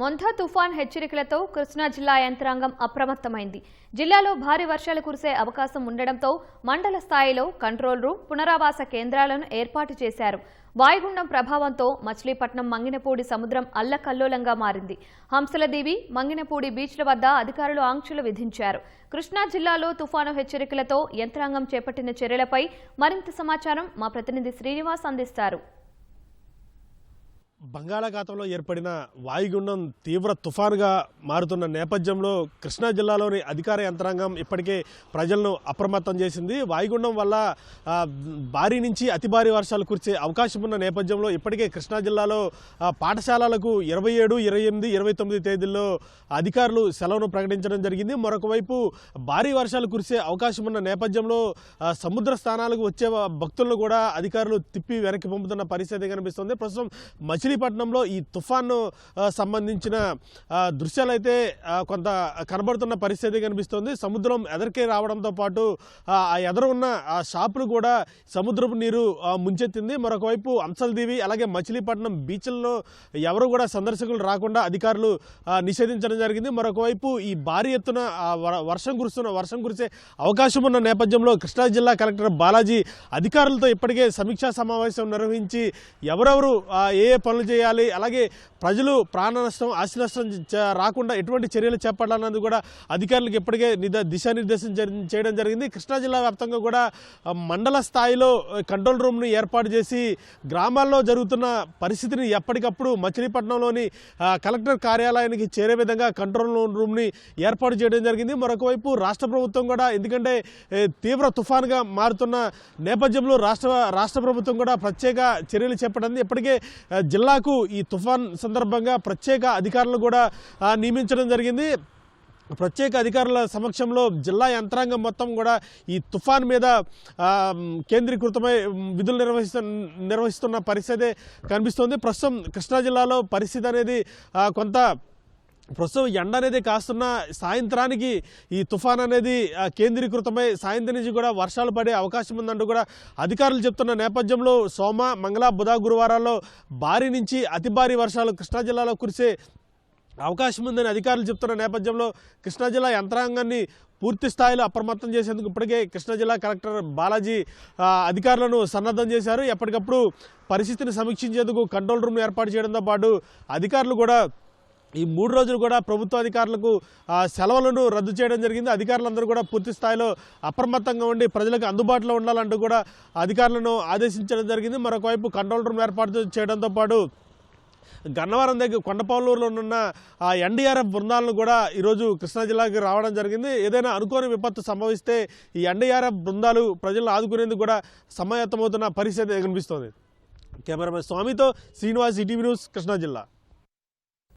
మొంథా తుఫాన్ హెచ్చరికలతో కృష్ణా జిల్లా యంత్రాంగం అప్రమత్తమైంది. జిల్లాలో భారీ వర్షాలు కురిసే అవకాశం ఉండడంతో మండల స్థాయిలో కంట్రోల్ రూమ్ పునరావాస కేంద్రాలను ఏర్పాటు చేశారు. వాయుగుండం ప్రభావంతో మచిలీపట్నం మంగినపూడి సముద్రం అల్లకల్లోలంగా మారింది. హంసలదేవి మంగినపూడి బీచ్ల వద్ద అధికారులు ఆంక్షలు విధించారు. కృష్ణా జిల్లాలో తుఫాను హెచ్చరికలతో యంత్రాంగం చేపట్టిన చర్యలపై మరింత సమాచారం మా ప్రతినిధి శ్రీనివాస్ అందిస్తారు. బంగాళాఖాతంలో ఏర్పడిన వాయుగుండం తీవ్ర తుఫానుగా మారుతున్న నేపథ్యంలో కృష్ణా జిల్లాలోని అధికార యంత్రాంగం ఇప్పటికే ప్రజలను అప్రమత్తం చేసింది. వాయుగుండం వల్ల భారీ నుంచి అతి భారీ వర్షాలు కురిసే అవకాశం ఉన్న నేపథ్యంలో ఇప్పటికే కృష్ణా జిల్లాలో పాఠశాలలకు ఇరవై ఏడు ఇరవై ఎనిమిది ఇరవై తొమ్మిది తేదీల్లో అధికారులు సెలవును ప్రకటించడం జరిగింది. మరొక వైపు భారీ వర్షాలు కురిసే అవకాశం ఉన్న నేపథ్యంలో సముద్ర స్థానాలకు వచ్చే భక్తులను కూడా అధికారులు తిప్పి వెనక్కి పంపుతున్న పరిస్థితి కనిపిస్తుంది. ప్రస్తుతం మచిలీపట్నంలో ఈ తుఫాను సంబంధించిన దృశ్యాలు అయితే కొంత కనబడుతున్న పరిస్థితి కనిపిస్తుంది. సముద్రం ఎదరికే రావడంతో పాటు ఆ ఎదర ఉన్న ఆ షాపులు కూడా సముద్రపు నీరు ముంచెత్తింది. మరొకవైపు అంశల్దీవి అలాగే మచిలీపట్నం బీచ్ల్లో ఎవరు కూడా సందర్శకులు రాకుండా అధికారులు నిషేధించడం జరిగింది. మరొకవైపు ఈ భారీ ఎత్తున వ- వర్షం కురుస్తున్న వర్షం కురిసే అవకాశం ఉన్న నేపథ్యంలో కృష్ణా జిల్లా కలెక్టర్ బాలాజీ అధికారులతో ఇప్పటికే సమీక్షా సమావేశం నిర్వహించి ఎవరెవరు ఏ ఏ పనులు చేయాలి. అలాగే ప్రజలు ప్రాణ నష్టం ఆస్తి నష్టం రాకుండా ఎటువంటి చర్యలు చేపట్టాలన్నది కూడా అధికారులకు ఇప్పటికే నిద దిశానిర్దేశం చేయడం జరిగింది. కృష్ణా జిల్లా వ్యాప్తంగా కూడా మండల స్థాయిలో కంట్రోల్ రూమ్ను ఏర్పాటు చేసి గ్రామాల్లో జరుగుతున్న పరిస్థితిని ఎప్పటికప్పుడు మచిలీపట్నంలోని కలెక్టర్ కార్యాలయానికి చేరే విధంగా కంట్రోల్ రూమ్ని ఏర్పాటు చేయడం జరిగింది. మరొకవైపు రాష్ట్ర ప్రభుత్వం కూడా ఎందుకంటే తీవ్ర తుఫాన్గా మారుతున్న నేపథ్యంలో రాష్ట్ర రాష్ట్ర ప్రభుత్వం కూడా ప్రత్యేక చర్యలు చేపట్టింది. ఇప్పటికే జిల్లా జిల్లాకు ఈ తుఫాన్ సందర్భంగా ప్రత్యేక అధికారులు కూడా నియమించడం జరిగింది. ప్రత్యేక అధికారుల సమక్షంలో జిల్లా యంత్రాంగం మొత్తం కూడా ఈ తుఫాన్ మీద కేంద్రీకృతమై విధులు నిర్వహిస్తు నిర్వహిస్తున్న పరిస్థితి కనిపిస్తోంది. ప్రస్తుతం కృష్ణా జిల్లాలో పరిస్థితి అనేది కొంత ప్రస్తుతం ఎండ అనేది కాస్తున్న సాయంత్రానికి ఈ తుఫాన్ అనేది కేంద్రీకృతమై సాయంత్రం నుంచి కూడా వర్షాలు పడే అవకాశం ఉందంటూ కూడా అధికారులు చెప్తున్న నేపథ్యంలో సోమ మంగళ బుధ గురువారాల్లో భారీ నుంచి అతి భారీ వర్షాలు కృష్ణా జిల్లాలో కురిసే అవకాశం ఉందని అధికారులు చెప్తున్న నేపథ్యంలో కృష్ణా జిల్లా యంత్రాంగాన్ని పూర్తి స్థాయిలో అప్రమత్తం చేసేందుకు ఇప్పటికే కృష్ణా జిల్లా కలెక్టర్ బాలాజీ అధికారులను సన్నద్ధం చేశారు. ఎప్పటికప్పుడు పరిస్థితిని సమీక్షించేందుకు కంట్రోల్ రూమ్ ఏర్పాటు చేయడంతో పాటు అధికారులు కూడా ఈ మూడు రోజులు కూడా ప్రభుత్వ అధికారులకు ఆ, సెలవులను రద్దు చేయడం జరిగింది. అధికారులందరూ కూడా పూర్తి స్థాయిలో అప్రమత్తంగా ఉండి ప్రజలకు అందుబాటులో ఉండాలంటూ కూడా అధికారులను ఆదేశించడం జరిగింది. మరొక వైపు కంట్రోల్ రూమ్ ఏర్పాటు చేయడంతో పాటు గన్నవరం దగ్గర కొండపల్లూరులో ఉన్న ఆ ఎన్డీఆర్ఎఫ్ బృందాలను కూడా ఈరోజు కృష్ణా జిల్లాకి రావడం జరిగింది. ఏదైనా అనుకోని విపత్తు సంభవిస్తే ఈ ఎన్డీఆర్ఎఫ్ బృందాలు ప్రజలను ఆదుకునేందుకు కూడా సమాయత్తమవుతున్న పరిస్థితి కనిపిస్తోంది. కెమెరామెన్ స్వామితో శ్రీనివాస్ ఈటీవీ న్యూస్ కృష్ణా జిల్లా.